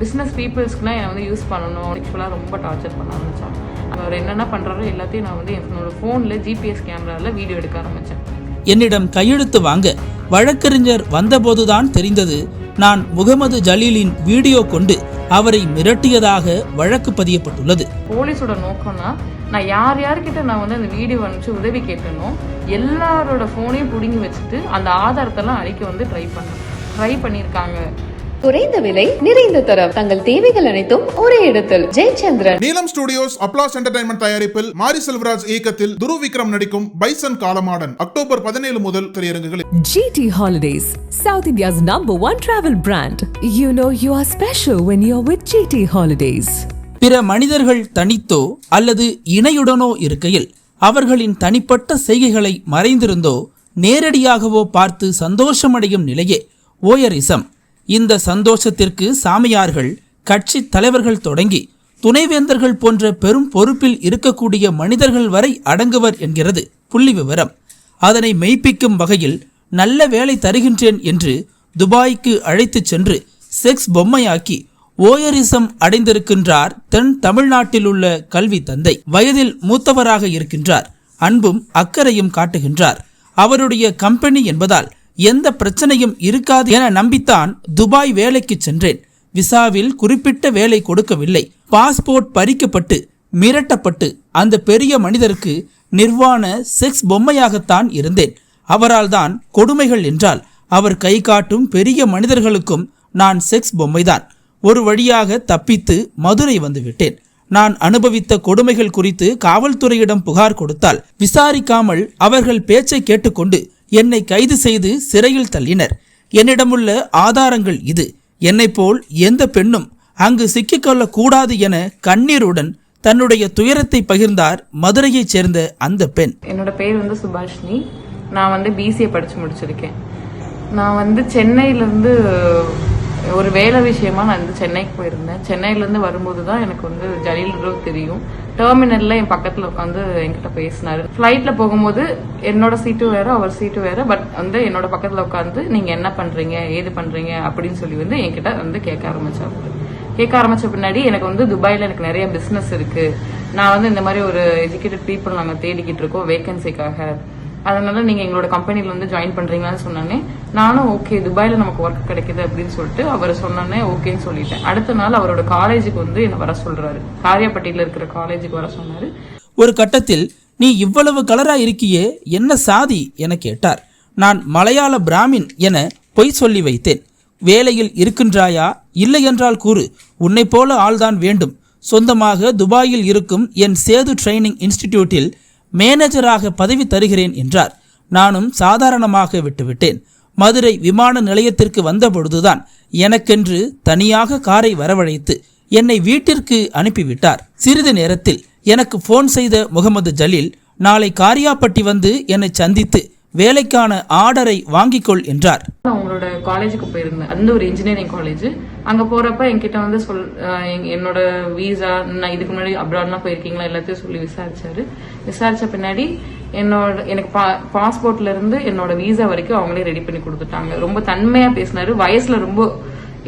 Business பீப்புள்ஸ்க்குனா என்னை வந்து use பண்ணணும். ஆக்சுவலாக ரொம்ப டார்ச்சர் பண்ண ஆரம்பித்தான் அவர் என்னென்ன பண்ணுறாரோ எல்லாத்தையும் நான் வந்து என்னோட ஃபோனில் ஜிபிஎஸ் கேமராவில் வீடியோ எடுக்க ஆரம்பித்தேன் என்னிடம் கையெழுத்து வாங்க வழக்கறிஞர் வந்தபோதுதான் தெரிந்தது நான் முகமது ஜலீலின் வீடியோ கொண்டு அவரை மிரட்டியதாக வழக்கு பதியப்பட்டுள்ளது. போலீஸோட நோக்கம்னா நான் யார் யார்கிட்ட நான் வந்து அந்த வீடியோ அனுப்பிச்சு உதவி கேட்டனோ எல்லாரோட ஃபோனையும் பிடுங்கி வச்சுட்டு அந்த ஆதாரத்தெல்லாம் அழிக்க வந்து ட்ரை பண்ணேன். ட்ரை பண்ணியிருக்காங்க. குறைந்த விலை நிறைந்த தரம். தங்கள் தேவைகள் அனைத்தும் ஒரே இடத்தில். ஜெயச்சந்திரன். நீலம் ஸ்டுடியோஸ் அப்ளாஸ் என்டர்டைன்மெண்ட் தயாரிப்பில் மாரி செல்வராஜ் இயக்கத்தில் துருவ் விக்ரம் நடிக்கும் பைசன் காலமாடன். அக்டோபர் பதினேழு முதல் திரையரங்குகளில். GT Holidays, South India's number one travel brand. You know you are special when you're with GT Holidays. பிற மனிதர்கள் தனித்தோ அல்லது இணையுடனோ இருக்கையில் அவர்களின் தனிப்பட்ட செய்கைகளை மறைந்திருந்தோ நேரடியாகவோ பார்த்து சந்தோஷமடையும் நிலையே ஓயரிசம். இந்த சந்தோஷத்திற்கு சாமியார்கள் கட்சி தலைவர்கள் தொடங்கி துணைவேந்தர்கள் போன்ற பெரும் பொறுப்பில் இருக்கக்கூடிய மனிதர்கள் வரை அடங்குவர் என்கிறது புள்ளி விவரம். அதனை மெய்ப்பிக்கும் வகையில் நல்ல வேலை தருகின்றேன் என்று துபாய்க்கு அழைத்துச் சென்று செக்ஸ் பொம்மையாக்கி ஓயரிசம் அடைந்திருக்கின்றார் தென் தமிழ்நாட்டில் உள்ள கல்வி தந்தை. வயதில் மூத்தவராக இருக்கின்றார். அன்பும் அக்கறையும் காட்டுகின்றார். அவருடைய கம்பெனி என்பதால் எந்த பிரச்சனையும் இருக்காது என நம்பித்தான் துபாய் வேலைக்கு சென்றேன். விசாவில் குறிப்பிட்ட வேலை கொடுக்கவில்லை. பாஸ்போர்ட் பறிக்கப்பட்டு மிரட்டப்பட்டு அந்த பெரிய மனிதருக்கு நிர்வாண செக்ஸ் பொம்மையாகத்தான் இருந்தேன். அவரால் தான் கொடுமைகள் என்றால் அவர் கை காட்டும் பெரிய மனிதர்களுக்கும் நான் செக்ஸ் பொம்மைதான். ஒரு வழியாக தப்பித்து மதுரை வந்துவிட்டேன். நான் அனுபவித்த கொடுமைகள் குறித்து காவல்துறையிடம் புகார் கொடுத்தால் விசாரிக்காமல் அவர்கள் பேச்சை கேட்டுக்கொண்டு என்னை கைது செய்து சிறையில் தள்ளினர். என்னிடமுள்ள ஆதாரங்கள் இது. என்னை போல் எந்த பெண்ணும் அங்கு சிக்கிக்கொள்ளக்கூடாது என கண்ணீருடன் தன்னுடைய துயரத்தை பகிர்ந்தார் மதுரையைச் சேர்ந்த அந்த பெண். என்னோட பேர் வந்து சுபாஷினி. நான் வந்து பிசிஏ படிச்சு முடிச்சிருக்கேன். நான் வந்து சென்னையிலேருந்து ஒரு வேலை விஷயமா நான் வந்து சென்னைக்கு போயிருந்தேன். சென்னையிலேருந்து வரும்போது தான் எனக்கு வந்து ஜலீல் ரோ தெரியும். டெர்மினல்ல என் பக்கத்தில் உட்காந்து என்கிட்ட பேசினாரு. ஃப்ளைட்டில் போகும்போது என்னோட சீட்டு வேற அவர் சீட்டு வேற பட் வந்து என்னோட பக்கத்தில் உட்காந்து நீங்க என்ன பண்றீங்க? ஏது பண்றீங்க? அப்படின்னு சொல்லி வந்து என்கிட்ட வந்து கேட்க ஆரம்பிச்சாரு. கேட்க ஆரம்பிச்ச பின்னாடி எனக்கு வந்து துபாயில் எனக்கு நிறைய பிஸ்னஸ் இருக்கு. நான் வந்து இந்த மாதிரி ஒரு எஜுகேட்டட் பீப்புள் நாங்கள் தேடிக்கிட்டு இருக்கோம். வேகன்சிக்காக அதனால நீங்க எங்களோட கம்பெனில வந்து ஜாயின் பண்றீங்களான்னு சொன்னோன்னே நானும் ஓகே துபாயில நமக்கு ஒர்க் கிடைக்குது அப்படின்னு சொல்லிட்டு அவர் சொன்னோன்னே ஓகேன்னு சொல்லிட்டேன். அடுத்த நாள் அவரோட காலேஜுக்கு வந்து என்ன வர சொல்றாரு. காரியாப்பட்டியில இருக்கிற காலேஜுக்கு வர சொன்னாரு. ஒரு கட்டத்தில் நீ இவ்வளவு கலரா இருக்கியே என்ன சாதி? என கேட்டார். நான் மலையாள பிராமின் என பொய் சொல்லி வைத்தேன். வேலையில் இருக்கின்றாயா? இல்லை என்றால் கூறு. உன்னை போல ஆள்தான் வேண்டும். சொந்தமாக துபாயில் இருக்கும் என் சேது ட்ரைனிங் இன்ஸ்டிடியூட்டில் மேனேஜராக பதவி தருகிறேன் என்றார். நானும் சாதாரணமாக விட்டுவிட்டேன். மதுரை விமான நிலையத்திற்கு வந்தபொழுதுதான் எனக்கென்று தனியாக காரை வரவழைத்து என்னை வீட்டிற்கு அனுப்பிவிட்டார். சிறிது நேரத்தில் எனக்கு ஃபோன் செய்த முகமது ஜலீல் நாளை காரியாப்பட்டி வந்து என்னை சந்தித்து வேலைக்கான ஆர்டரை வாங்கிக்கொள் என்றார். அவங்களோட காலேஜுக்கு போயிருந்தேன். அந்த ஒரு இன்ஜினியரிங் காலேஜ் அங்க போறப்ப என்கிட்ட வந்து சொல் என்னோட வீசா நான் இதுக்கு முன்னாடி அப்ராட்லாம் போயிருக்கீங்களா எல்லாத்தையும் சொல்லி விசாரிச்சாரு. விசாரிச்ச பின்னாடி என்னோட எனக்கு பாஸ்போர்ட்ல இருந்து என்னோட வீசா வரைக்கும் அவங்களே ரெடி பண்ணி கொடுத்துட்டாங்க. ரொம்ப தன்மையா பேசினாரு. வயசுல ரொம்ப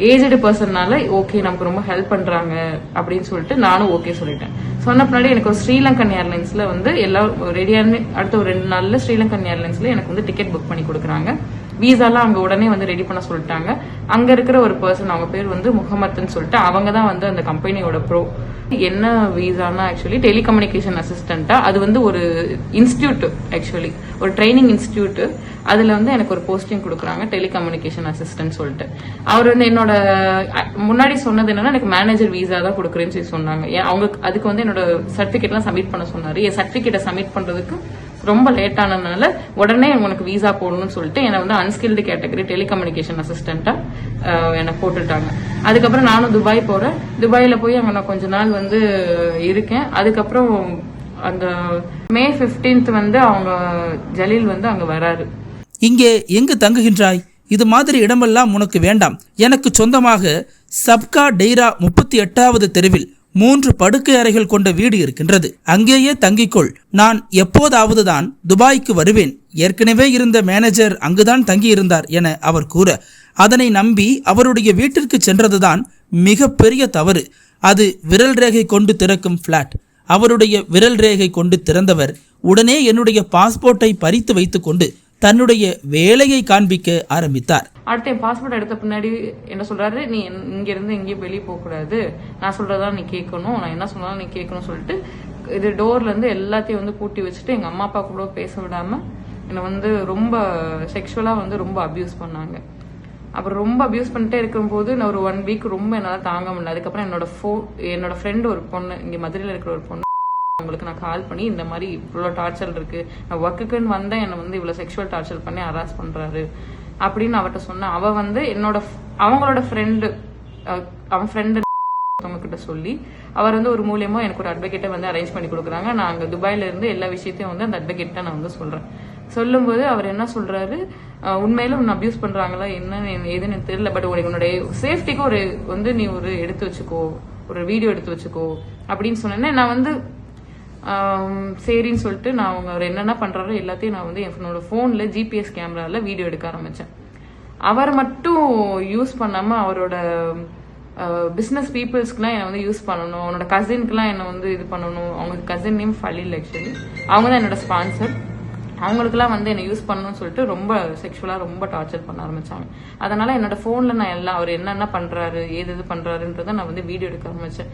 ஏஜ்டு பர்சன்னால ஓகே நமக்கு ரொம்ப ஹெல்ப் பண்றாங்க அப்படின்னு சொல்லிட்டு நானும் ஓகே சொல்லிட்டேன். சொன்ன பின்னாடி எனக்கு ஒரு ஸ்ரீலங்கன் ஏர்லைன்ஸ்ல வந்து எல்லா ரெடியான அடுத்த ஒரு ரெண்டு நாள்ல ஸ்ரீலங்கன் ஏர்லைன்ஸ்ல எனக்கு வந்து டிக்கெட் புக் பண்ணி கொடுக்குறாங்க. வீசாலாம் அங்க உடனே வந்து ரெடி பண்ண சொல்லிட்டாங்க. அங்க இருக்கிற ஒரு பர்சன் அவங்க பேர் வந்து முகமத்துன்னு சொல்லிட்டு அவங்க தான் வந்து அந்த கம்பெனியோட ப்ரோ என்ன வீசானா ஆக்சுவலி டெலிகம்யூனிகேஷன் அசிஸ்டண்டா அது வந்து ஒரு இன்ஸ்டியூட் ஆக்சுவலி ஒரு ட்ரைனிங் இன்ஸ்டியூட் அதுல வந்து எனக்கு ஒரு போஸ்டிங் கொடுக்குறாங்க டெலிகம்யூனிகேஷன் அசிஸ்டன்ட் சொல்லிட்டு. அவர் வந்து என்னோட முன்னாடி சொன்னது என்னன்னா எனக்கு மேனேஜர் வீசா தான் கொடுக்குறேன்னு சொல்லி சொன்னாங்க. ஏன் அவங்க அதுக்கு வந்து என்னோட சர்டிஃபிகேட்லாம் சப்மிட் பண்ண சொன்னாரு. என் சர்டிபிகேட்டை சப்மிட் பண்றதுக்கு ரொம்ப லேட் ஆனதுனால உடனே உனக்கு வீசா போடணும்னு சொல்லிட்டு என்னை வந்து அன்ஸ்கில்டு கேட்டகரி டெலிகம்யூனிகேஷன் அசிஸ்டண்ட்டாக என்னை போட்டுட்டாங்க. அதுக்கப்புறம் நானும் துபாய் போகிறேன் துபாயில் போய் அங்கே நான் கொஞ்ச நாள் வந்து இருக்கேன். அதுக்கப்புறம் அந்த மே 15th வந்து அவங்க ஜலீல் வந்து அங்கே வராரு. இங்கே எங்கு தங்குகின்றாய்? இது மாதிரி இடமெல்லாம் உனக்கு வேண்டாம். எனக்கு சொந்தமாக சப்கா டெய்ரா முப்பத்தி எட்டாவது தெருவில் மூன்று படுக்கை அறைகள் கொண்ட வீடு இருக்கின்றது. அங்கேயே தங்கிக்கொள். நான் எப்போதாவது தான் துபாய்க்கு வருவேன். ஏற்கனவே இருந்த மேனேஜர் அங்குதான் தங்கியிருந்தார் என அவர் கூற அதனை நம்பி அவருடைய வீட்டிற்கு சென்றதுதான் மிகப்பெரிய தவறு. அது விரல் ரேகை கொண்டு திறக்கும் ஃப்ளாட் அவருடைய விரல் ரேகை கொண்டு திறந்தவர் உடனே என்னுடைய பாஸ்போர்ட்டை பறித்து வைத்துக்கொண்டு தன்னுடைய வேலையை காண்பிக்க ஆரம்பித்தார். அடுத்த என் பாஸ்போர்ட் எடுத்த பின்னாடி என்ன சொல்றாரு? நீ இங்க- இருந்து எங்கேயும் வெளியே போக கூடாது நான் சொல்றதா நீ கேட்கணும். நான் என்ன சொன்னாலும் நீ கேட்கணும் சொல்லிட்டு இது டோர்ல இருந்து எல்லாத்தையும் வந்து பூட்டி வச்சுட்டு எங்க அம்மா அப்பா கூட பேச விடாம என்னை வந்து ரொம்ப செக்ஷுவலா வந்து ரொம்ப அபியூஸ் பண்ணாங்க. அப்புறம் ரொம்ப அபியூஸ் பண்ணிட்டே இருக்கும்போது நான் ஒரு ஒன் வீக் ரொம்ப என்னால் தாங்க முடியல. அதுக்கப்புறம் என்னோட ஃபோ என்னோட ஃப்ரெண்டு ஒரு பொண்ணு இங்கே மதுரையில் இருக்கிற ஒரு பொண்ணு. அவங்களுக்கு நான் கால் பண்ணி இந்த மாதிரி இவ்வளோ டார்ச்சர் இருக்கு. நான் ஒர்க்குக்குன்னு வந்தேன் என்னை வந்து இவ்வளோ செக்ஷுவல் டார்ச்சர் பண்ணி ஹராஸ் பண்றாரு. அப்படின்னு அவட்ட சொன்னேன். அவ வந்து என்னோட அவங்களோட ஃப்ரெண்டு அவன் ஃப்ரெண்டு கிட்ட சொல்லி அவர் வந்து ஒரு மூலியமா எனக்கு ஒரு அட்வொகேட்டை வந்து அரேஞ்ச் பண்ணி கொடுக்குறாங்க. நான் அங்கே துபாயில இருந்து எல்லா விஷயத்தையும் வந்து அந்த அட்வொகேட்டை நான் வந்து சொல்றேன். சொல்லும்போது அவர் என்ன சொல்றாரு? உண்மையில உன்னை அபியூஸ் பண்றாங்களா? என்னன்னு ஏதுன்னு எதுன்னு எனக்கு தெரியல. பட் உனக்கு உன்னுடைய சேஃப்டிக்கு ஒரு வந்து நீ ஒரு எடுத்து வச்சுக்கோ. ஒரு வீடியோ எடுத்து வச்சுக்கோ. அப்படின்னு சொன்னேன்னா நான் வந்து சரின்னு சொல்லிட்டு நான் அவங்க அவர் என்னென்ன பண்ணுறாரோ எல்லாத்தையும் நான் வந்து என்னோட ஃபோனில் ஜிபிஎஸ் கேமராவில் வீடியோ எடுக்க ஆரம்பித்தேன் அவர் மட்டும் யூஸ் பண்ணாமல் அவரோட பிஸ்னஸ் பீப்புள்ஸ்க்குலாம் என்னை வந்து யூஸ் பண்ணணும் அவனோட கசின்க்குலாம் என்னை வந்து இது பண்ணணும் அவங்க கசின் நேம் ஃபலில் ஆக்சுவலி அவங்க தான் என்னோட ஸ்பான்சர் அவங்களுக்குலாம் வந்து என்னை யூஸ் பண்ணணும்னு சொல்லிட்டு ரொம்ப செக்ஷுவலாக ரொம்ப டார்ச்சர் பண்ண ஆரம்பிச்சாங்க. அதனால என்னோட ஃபோனில் நான் எல்லாம் அவர் என்னென்ன பண்ணுறாரு ஏது இது பண்ணுறாருன்றதை நான் வந்து வீடியோ எடுக்க ஆரம்பித்தேன்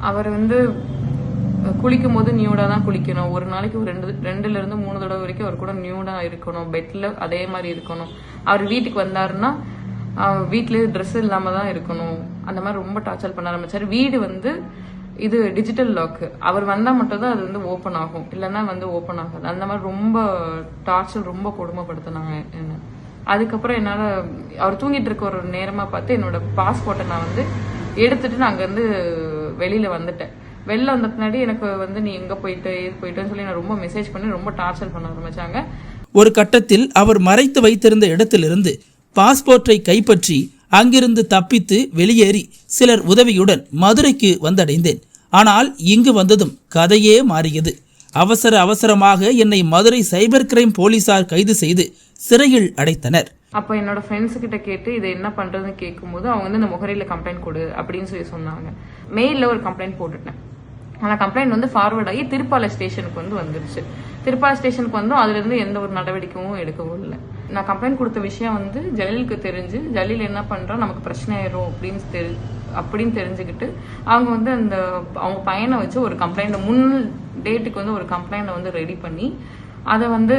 அவர் வந்து குளிக்கும் போது நியூடா தான் குளிக்கணும். ஒரு நாளைக்கு ஒரு ரெண்டு ரெண்டுல இருந்து மூணு தடவை வரைக்கும் அவர் கூட நியூடா இருக்கணும். பெட்ல அதே மாதிரி இருக்கணும். அவர் வீட்டுக்கு வந்தாருன்னா வீட்லேயே ட்ரெஸ் இல்லாம தான் இருக்கணும். அந்த மாதிரி ரொம்ப டார்ச்சர் பண்ண ஆரம்பிச்சாரு. வீடு வந்து இது டிஜிட்டல் லாக்கு அவர் வந்தா மட்டும் தான் அது வந்து ஓப்பன் ஆகும். இல்லைன்னா வந்து ஓப்பன் ஆகாது. அந்த மாதிரி ரொம்ப டார்ச்சர் ரொம்ப கொடுமைப்படுத்தினாங்க என்ன. அதுக்கப்புறம் என்னால அவர் தூங்கிட்டு இருக்க ஒரு நேரமா பார்த்து என்னோட பாஸ்போர்ட்டை நான் வந்து எடுத்துட்டு நான் அங்கேருந்து வெளியில வந்துட்டேன். வெளில வந்த பின்னாடி எனக்கு வந்து நீ எங்க போயிட்டு ஏது போயிட்டுன்னு சொல்லி நான் ரொம்ப மெசேஜ் பண்ணி ரொம்ப டார்ச்சர் பண்ண ஆரம்பிச்சாங்க. ஒரு கட்டத்தில் அவர் மறைத்து வைத்திருந்த இடத்திலிருந்து பாஸ்போர்ட்டை கைப்பற்றி அங்கிருந்து தப்பித்து வெளியேறி சிலர் உதவியுடன் மதுரைக்கு வந்தடைந்தேன். ஆனால் இங்கு வந்ததும் கதையே மாறியது. அவசர அவசரமாக என்னை மதுரை சைபர் கிரைம் போலீசார் கைது செய்து சிறையில் அடைத்தனர். அப்போ என்னோட ஃப்ரெண்ட்ஸ் கிட்ட கேட்டு இதை என்ன பண்றதுன்னு கேட்கும்போது அவங்க வந்து இந்த முகரையில கம்ப்ளைண்ட் கொடு அப்படின்னு சொல்லி சொன்னாங்க. மெயில்ல ஒரு கம்ப்ளைண்ட் போட்டுட்டேன். ஆனால் கம்ப்ளைண்ட் வந்து ஃபார்வர்ட் ஆகி திருப்பாலை ஸ்டேஷனுக்கு வந்து வந்துருச்சு. திருப்பாலை ஸ்டேஷனுக்கு வந்தும் அதுலேருந்து எந்த ஒரு நடவடிக்கையும் எடுக்கவும் இல்லை. நான் கம்ப்ளைண்ட் கொடுத்த விஷயம் வந்து ஜலீலுக்கு தெரிஞ்சு ஜலீல் என்ன பண்ணுறோம் நமக்கு பிரச்சனை ஆயிரும் அப்படின்னு தெரி அப்படின்னு தெரிஞ்சுக்கிட்டு அவங்க வந்து அந்த அவங்க பையனை வச்சு ஒரு கம்ப்ளைண்ட் முன் டேட்டுக்கு வந்து ஒரு கம்ப்ளைண்ட் வந்து ரெடி பண்ணி அதை வந்து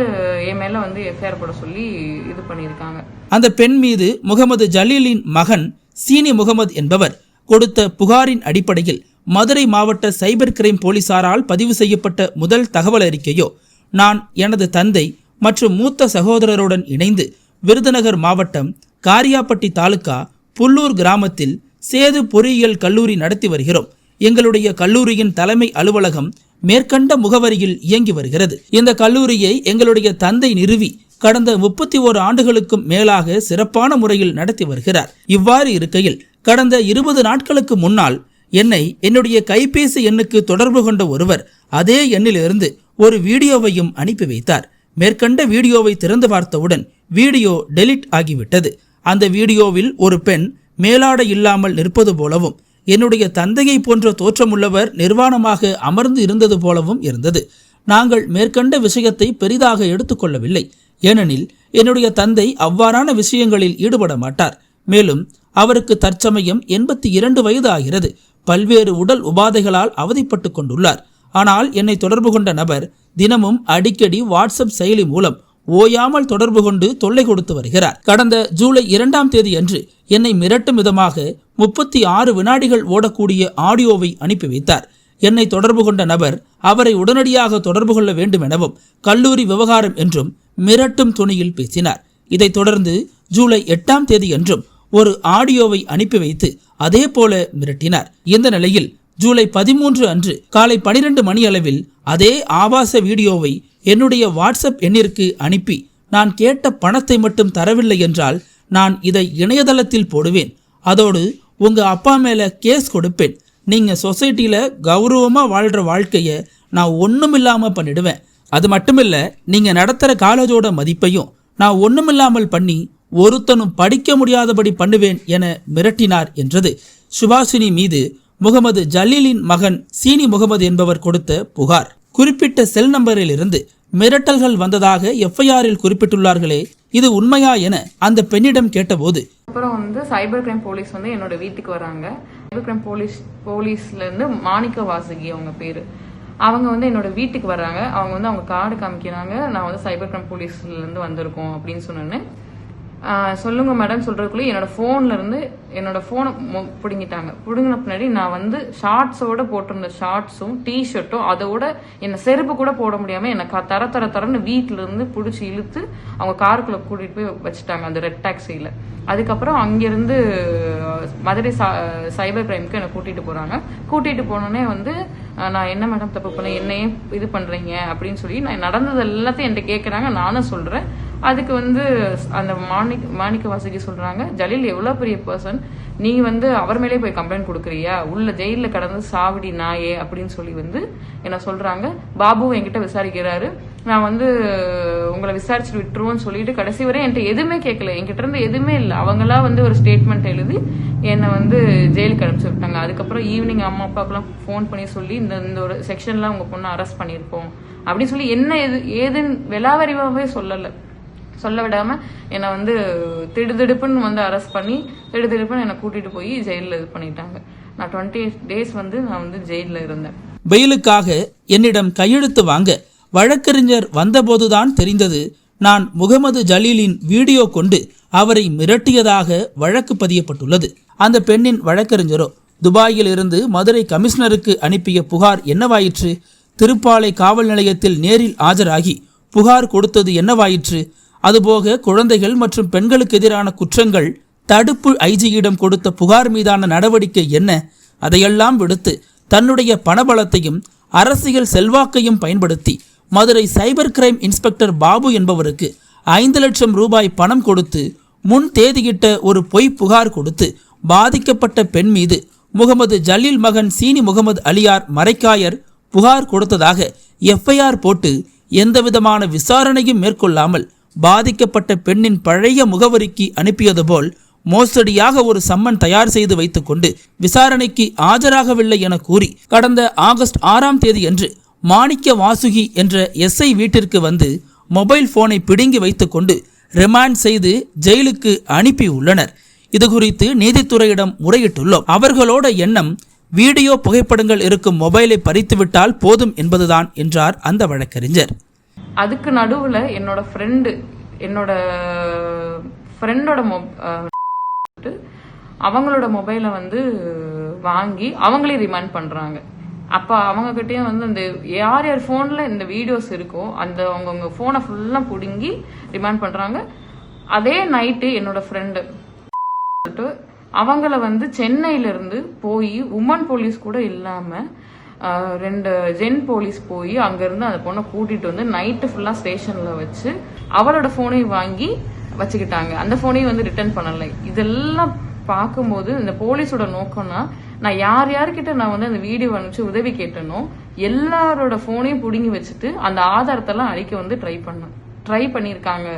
என் மேலே வந்து எஃப்ஐஆர் போட சொல்லி இது பண்ணியிருக்காங்க. அந்த பெண் மீது முகமது ஜலீலின் மகன் சீனி முகமது என்பவர் கொடுத்த புகாரின் அடிப்படையில் மதுரை மாவட்ட சைபர் கிரைம் போலீசாரால் பதிவு செய்யப்பட்ட முதல் தகவல் அறிக்கையோ நான் எனது தந்தை மற்றும் மூத்த சகோதரருடன் இணைந்து விருதுநகர் மாவட்டம் காரியாப்பட்டி தாலுகா புல்லூர் கிராமத்தில் சேது பொறியியல் கல்லூரி நடத்தி வருகிறோம். எங்களுடைய கல்லூரியின் தலைமை அலுவலகம் மேற்கண்ட முகவரியில் இயங்கி வருகிறது. இந்த கல்லூரியை எங்களுடைய தந்தை நிறுவி கடந்த முப்பத்தி ஓரு ஆண்டுகளுக்கும் மேலாக சிறப்பான முறையில் நடத்தி வருகிறார். இவ்வாறு இருக்கையில் கடந்த இருபது நாட்களுக்கு முன்னால் என்னை என்னுடைய கைபேசி எண்ணுக்கு தொடர்பு கொண்ட ஒருவர் அதே எண்ணிலிருந்து ஒரு வீடியோவையும் அனுப்பி வைத்தார். மேற்கண்ட வீடியோவை திறந்து பார்த்தவுடன் வீடியோ டெலிட் ஆகிவிட்டது. அந்த வீடியோவில் ஒரு பெண் மேலாடை இல்லாமல் நிற்பது போலவும் என்னுடைய தந்தையை போன்ற தோற்றமுள்ளவர் நிர்வாணமாக அமர்ந்து இருந்தது போலவும் இருந்தது. நாங்கள் மேற்கண்ட விஷயத்தை பெரிதாக எடுத்துக்கொள்ளவில்லை. ஏனெனில் என்னுடைய தந்தை அவ்வாறான விஷயங்களில் ஈடுபட மாட்டார் மேலும் அவருக்கு தற்சமயம் எண்பத்தி இரண்டு வயது ஆகிறது. பல்வேறு உடல் உபாதைகளால் அவதிப்பட்டு கொண்டுள்ளார். ஆனால் என்னை தொடர்பு கொண்ட நபர் தினமும் அடிக்கடி வாட்ஸ்அப் செயலி மூலம் ஓயாமல் தொடர்பு கொண்டு தொல்லை கொடுத்து வருகிறார். கடந்த ஜூலை இரண்டாம் தேதி அன்று என்னை மிரட்டும் விதமாக முப்பத்தி ஆறு வினாடிகள் ஓடக்கூடிய ஆடியோவை அனுப்பி வைத்தார். என்னை தொடர்பு கொண்ட நபர் அவரை உடனடியாக தொடர்பு கொள்ள வேண்டும் எனவும் கல்லூரி விவகாரம் என்றும் மிரட்டும் துணியில் பேசினார். இதைத் தொடர்ந்து ஜூலை எட்டாம் தேதி என்றும் ஒரு ஆடியோவை அனுப்பி வைத்து அதே போல மிரட்டினார். இந்த நிலையில் ஜூலை பதிமூன்று அன்று காலை பனிரெண்டு மணி அளவில் அதே ஆபாச வீடியோவை என்னுடைய வாட்ஸ்அப் எண்ணிற்கு அனுப்பி நான் கேட்ட பணத்தை மட்டும் தரவில்லை என்றால் நான் இதை இணையதளத்தில் போடுவேன். அதோடு உங்க அப்பா மேல கேஸ் கொடுப்பேன். நீங்க சொசைட்டியில கௌரவமா வாழ்ற வாழ்க்கைய நான் ஒண்ணுமில்லாம பண்ணிடுவேன். அது மட்டுமில்ல நீங்க நடத்துற காலேஜோட மதிப்பையும் நான் ஒன்றுமில்லாமல் பண்ணி ஒருத்தனும் படிக்க முடியாதபடி பண்ணுவேன் என மிரட்டினார் என்றது. சுபாஷினி மீது முகமது ஜலீலின் மகன் சீனி முகமது என்பவர் கொடுத்த புகார். குறிப்பிட்ட செல் நம்பரில் இருந்து மிரட்டல்கள் வந்ததாக எஃப்ஐஆரில் குறிப்பிட்டுள்ளார்களே இது உண்மையா என அந்த பெண்ணிடம் கேட்டபோது அப்புறம் வந்து சைபர் கிரைம் போலீஸ் வந்து என்னோட வீட்டுக்கு வராங்க. சைபர் கிரைம் போலீஸ் போலீஸ்ல இருந்து மாணிக்க வாசகி அவங்க பேரு. அவங்க வந்து என்னோட வீட்டுக்கு வர்றாங்க அவங்க வந்து அவங்க கார்டு காமிக்கிறாங்க. நான் வந்து சைபர் கிரைம் போலீஸ்ல இருந்து வந்திருக்கோம் அப்படின்னு சொன்னேன்னு சொல்லுங்க மேடம் சொல்றதுக்குள்ளே என்னோட ஃபோன்ல இருந்து என்னோட ஃபோனை பிடுங்கிட்டாங்க. பிடுங்கின பின்னாடி நான் வந்து ஷார்ட்ஸோட போட்டிருந்த ஷார்ட்ஸும் டிஷர்ட்டும் அதோட என்னை செருப்பு கூட போட முடியாம என்னை தர தர தரன்னு வீட்டில இருந்து பிடிச்சி இழுத்து அவங்க காருக்குள்ள கூட்டிட்டு போய் வச்சுட்டாங்க அந்த ரெட் டாக்ஸியில அதுக்கப்புறம் அங்கிருந்து மதுரை சா- சைபர் கிரைம்க்கு என்னை கூட்டிட்டு போறாங்க. கூட்டிட்டு போனோடனே வந்து நான் என்ன மேடம் தப்பு பண்ணேன்? என்னையே இது பண்றீங்க? அப்படின்னு சொல்லி நான் நடந்தது எல்லாத்தையும் என்கிட்ட கேட்கறாங்க நானும் சொல்றேன். அதுக்கு வந்து அந்த மாணிக் மாணிக்க வாசகி சொல்றாங்க ஜலீல் எவ்வளவு பெரிய பர்சன் நீ வந்து அவர் மேலே போய் கம்ப்ளைண்ட் கொடுக்குறியா? உள்ள ஜெயில கடந்து சாவடி நாயே அப்படின்னு சொல்லி வந்து என்ன சொல்றாங்க. பாபு என்கிட்ட விசாரிக்கிறாரு. நான் வந்து உங்களை விசாரிச்சுட்டு விட்டுருவோம்னு சொல்லிட்டு கடைசி வரை என்கிட்ட எதுவுமே கேட்கல. என்கிட்ட இருந்து எதுவுமே இல்லை. அவங்களா வந்து ஒரு ஸ்டேட்மெண்ட் எழுதி என்னை வந்து ஜெயிலுக்கு அனுப்பிச்சு விட்டாங்க. அதுக்கப்புறம் ஈவினிங் அம்மா அப்பாக்கெல்லாம் ஃபோன் பண்ணி சொல்லி இந்த இந்த ஒரு செக்ஷன்லாம் உங்க பொண்ணை அரெஸ்ட் பண்ணியிருப்போம். அப்படின்னு சொல்லி என்ன எது ஏதுன்னு விலாவரிவாகவே சொல்லலை. சொல்ல விடாம என்னை வந்து திடுதிடுப்புன்னு வந்து அரெஸ்ட் பண்ணி திடுதிடுப்புன்னு என்னை கூட்டிட்டு போய் ஜெயிலில் இது பண்ணிட்டாங்க. நான் டுவெண்ட்டி டேஸ் வந்து நான் வந்து ஜெயிலில் இருந்தேன். பெயிலுக்காக என்னிடம் கையெழுத்து வாங்க வழக்கறிஞர் வந்தபோதுதான் தெரிந்தது நான் முகமது ஜலீலின் வீடியோ கொண்டு அவரை மிரட்டியதாக வழக்கு பதியப்பட்டுள்ளது. அந்த பெண்ணின் வழக்கறிஞரோ துபாயில் இருந்து மதுரை கமிஷனருக்கு அனுப்பிய புகார் என்னவாயிற்று? திருப்பாலை காவல் நிலையத்தில் நேரில் ஆஜராகி புகார் கொடுத்தது என்னவாயிற்று? அதுபோக குழந்தைகள் மற்றும் பெண்களுக்கு எதிரான குற்றங்கள் தடுப்பு ஐஜியிடம் கொடுத்த புகார் மீதான நடவடிக்கை என்ன? அதையெல்லாம் விடுத்து தன்னுடைய பணபலத்தையும் அரசியல் செல்வாக்கையும் பயன்படுத்தி Madurai cyber crime inspector Babu என்பவருக்கு ஐந்து லட்சம் ரூபாய் பணம் கொடுத்து முன் தேதியிட்ட ஒரு பொய் புகார் கொடுத்து பாதிக்கப்பட்ட பெண் மீது முகமது ஜலீல் மகன் சீனி முகமது அலியார் மரைக்காயர் புகார் கொடுத்ததாக எஃப்ஐஆர் போட்டு எந்தவிதமான விசாரணையும் மேற்கொள்ளாமல் பாதிக்கப்பட்ட பெண்ணின் பழைய முகவரிக்கு அனுப்பியது போல் மோசடியாக ஒரு சம்மன் தயார் செய்து வைத்துக்கொண்டு விசாரணைக்கு ஆஜராகவில்லை என கூறி கடந்த ஆகஸ்ட் ஆறாம் தேதியன்று மாணிக்க வாசுகி என்ற எஸ்ஐ வீட்டிற்கு வந்து மொபைல் போனை பிடுங்கி வைத்துக்கொண்டு ரிமாண்ட் செய்து ஜெயிலுக்கு அனுப்பியுள்ளனர். இது குறித்து நீதித்துறையிடம் முறையிட்டுள்ளோம். அவர்களோட எண்ணம் வீடியோ புகைப்படங்கள் இருக்கும் மொபைலை பறித்துவிட்டால் போதும் என்பதுதான் என்றார் அந்த வழக்கறிஞர். அதுக்கு நடுவுல என்னோட ஃப்ரெண்டு என்னோட ஃப்ரெண்டோட மொ அவங்களோட மொபைலை வந்து வாங்கி அவங்களே ரிமைண்ட் பண்றாங்க. அப்ப அவங்க கிட்டயும் வந்து அந்த யார் யார் போன்ல இந்த வீடியோஸ் இருக்கோ அந்த அவங்கவுங்க போனை ஃபுல்லா புடுங்கி ரிமைண்ட் பண்றாங்க. அதே நைட்டு என்னோட ஃப்ரெண்டு அவங்கள வந்து சென்னையில இருந்து போய் உமன் போலீஸ் கூட இல்லாம ரெண்டு ஜென் போலீஸ் போய் அங்கேருந்து அந்த பொண்ணை கூட்டிட்டு வந்து நைட்டு ஃபுல்லா ஸ்டேஷன்ல வச்சு அவளோட ஃபோனையும் வாங்கி வச்சுக்கிட்டாங்க. அந்த போனையும் வந்து ரிட்டர்ன் பண்ணல. இதெல்லாம் பார்க்கும்போது இந்த போலீஸோட நோக்கம்னா நான் யார் யார்கிட்ட நான் வந்து அந்த வீடியோ அனுப்பிச்சு உதவி கேட்டனோ எல்லாரோட போனையும் புடுங்கி வச்சுட்டு அந்த ஆதாரத்தெல்லாம் அழிக்க வந்து ட்ரை பண்ண ட்ரை பண்ணியிருக்காங்க.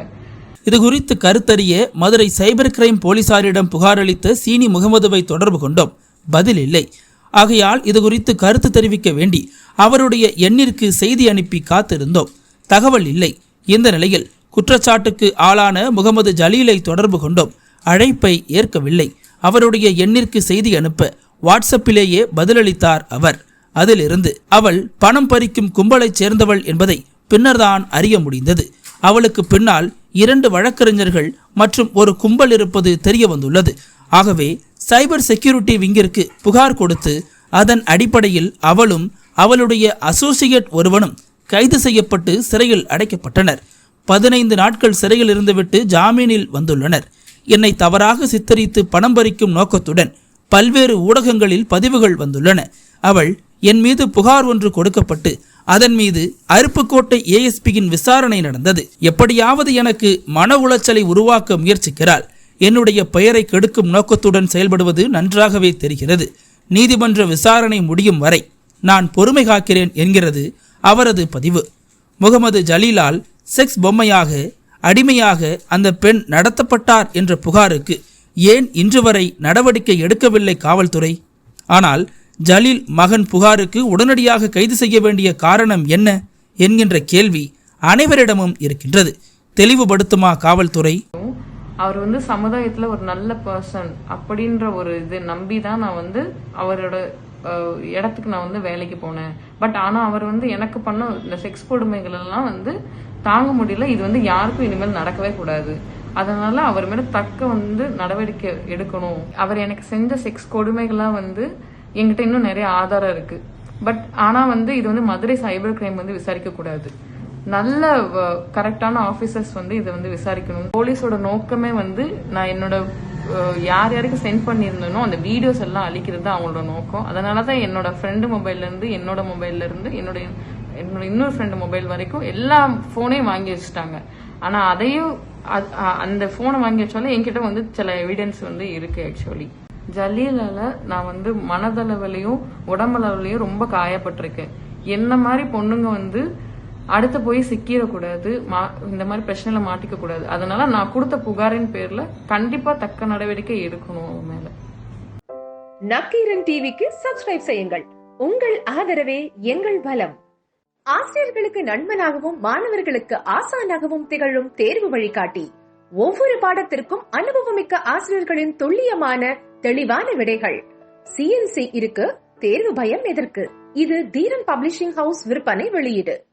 இது குறித்து கருத்தறிய மதுரை சைபர் கிரைம் போலீசாரிடம் புகாரளித்த சீனி முகமதுவை தொடர்பு கொண்டோம். பதில் இல்லை. ஆகையால் இது குறித்து கருத்து தெரிவிக்க வேண்டி அவருடைய எண்ணிற்கு செய்தி அனுப்பி காத்திருந்தோம். தகவல் இல்லை. இந்த நிலையில் குற்றச்சாட்டுக்கு ஆளான முகமது ஜலீலை தொடர்பு கொண்டோம். அழைப்பை ஏற்கவில்லை. அவருடைய எண்ணிற்கு செய்தி அனுப்ப வாட்ஸ்அப்பிலேயே பதிலளித்தார் அவர். அதிலிருந்து அவள் பணம் பறிக்கும் கும்பலைச் சேர்ந்தவள் என்பதை பின்னர்தான் அறிய முடிந்தது. அவளுக்கு பின்னால் இரண்டு வழக்கறிஞர்கள் மற்றும் ஒரு கும்பல் இருப்பது தெரிய வந்துள்ளது ஆகவே சைபர் செக்யூரிட்டி விங்கிற்கு புகார் கொடுத்து அதன் அடிப்படையில் அவளும் அவளுடைய அசோசியேட் ஒருவனும் கைது செய்யப்பட்டு சிறையில் அடைக்கப்பட்டனர். பதினைந்து நாட்கள் சிறையில் இருந்துவிட்டு ஜாமீனில் வந்துள்ளனர். என்னை தவறாக சித்தரித்து பணம் பறிக்கும் நோக்கத்துடன் பல்வேறு ஊடகங்களில் பதிவுகள் வந்துள்ளன. அவள் என் மீது புகார் ஒன்று கொடுக்கப்பட்டு அதன் மீது அருப்புக்கோட்டை ஏஎஸ்பியின் விசாரணை நடந்தது. எப்படியாவது எனக்கு மன உளைச்சலை உருவாக்க முயற்சிக்கிறாள். என்னுடைய பெயரை கெடுக்கும் நோக்கத்துடன் செயல்படுவது நன்றாகவே தெரிகிறது. நீதிமன்ற விசாரணை முடியும் வரை நான் பொறுமை காக்கிறேன் என்கிறது அவரது பதிவு. முகமது ஜலீலால் செக்ஸ் பொம்மையாக அடிமையாக அந்த பெண் நடத்தப்பட்டார் என்ற புகாருக்கு ஏன் இன்று வரை நடவடிக்கை எடுக்கவில்லை காவல்துறை? ஆனால் ஜலீல் மகன் புகாருக்கு உடனடியாக கைது செய்ய வேண்டிய காரணம் என்ன என்கின்ற கேள்வி அனைவரிடமும் இருக்கின்றது. தெளிவுபடுத்துமா காவல்துறை? அவர் வந்து சமுதாயத்துல ஒரு நல்ல பர்சன் அப்படின்ற ஒரு இது நம்பி தான் நான் வந்து அவரோட இடத்துக்கு நான் வந்து வேலைக்கு போனேன். பட் ஆனா அவர் வந்து எனக்கு பண்ண இந்த செக்ஸ் கொடுமைகள் எல்லாம் வந்து தாங்க முடியல. இது வந்து யாருக்கும் இனிமேல் நடக்கவே கூடாது. அதனால அவர் மேல தக்க வந்து நடவடிக்கை எடுக்கணும். அவர் எனக்கு செஞ்ச செக்ஸ் கொடுமைகள்லாம் வந்து எங்கிட்ட இன்னும் நிறைய ஆதாரம் இருக்கு. பட் ஆனா வந்து இது வந்து மதுரை சைபர் கிரைம் வந்து விசாரிக்க கூடாது. நல்ல கரெக்டான ஆபீசர்ஸ் வந்து இதை வந்து விசாரிக்கணும். போலீஸோட நோக்கமே வந்து நான் என்னோட யார் யாருக்கு சென்ட் பண்ணியிருந்தேனோ அந்த வீடியோஸ் எல்லாம் அழிக்கிறது தான் அவங்களோட நோக்கம். அதனால தான் என்னோட ஃப்ரெண்டு மொபைல்ல இருந்து என்னோட மொபைல்ல இருந்து என்னோட என்னோட இன்னொரு ஃப்ரெண்டு மொபைல் வரைக்கும் எல்லா ஃபோனையும் வாங்கி வச்சுட்டாங்க. ஆனா அதையும் அ- அந்த போனை வாங்கி வச்சாலும் என்கிட்ட வந்து சில எவிடன்ஸ் வந்து இருக்கு ஆக்சுவலி ஜலீலால நான் வந்து மனதளவுலயும் உடம்பளவுலயும் ரொம்ப காயப்பட்டிருக்கேன். என்ன மாதிரி பொண்ணுங்க வந்து அடுத்து போய் சிக்கிடக்கூடாது மா- இந்த மாதிரி பிரச்சனையில மாட்டிக்க கூடாது அதனால நான் கொடுத்த புகாரின் பேர்ல கண்டிப்பா தக்க நடவடிக்கை எடுக்கணும் அவன் மேல. நக்கீரன் டிவிக்கு சப்ஸ்கிரைப் செய்யுங்கள். உங்கள் ஆதரவே எங்கள் பலம். ஆசிரியர்களுக்கு நண்பனாகவும் மாணவர்களுக்கு ஆசானாகவும் திகழும் தேர்வு வழிகாட்டி. ஒவ்வொரு பாடத்திற்கும் அனுபவமிக்க ஆசிரியர்களின் துல்லியமான தெளிவான விடைகள். சிஎன்சி இருக்கு தேர்வு பயம் எதற்கு? இது தீரன் பப்ளிஷிங் ஹவுஸ் விற்பனை வெளியீடு.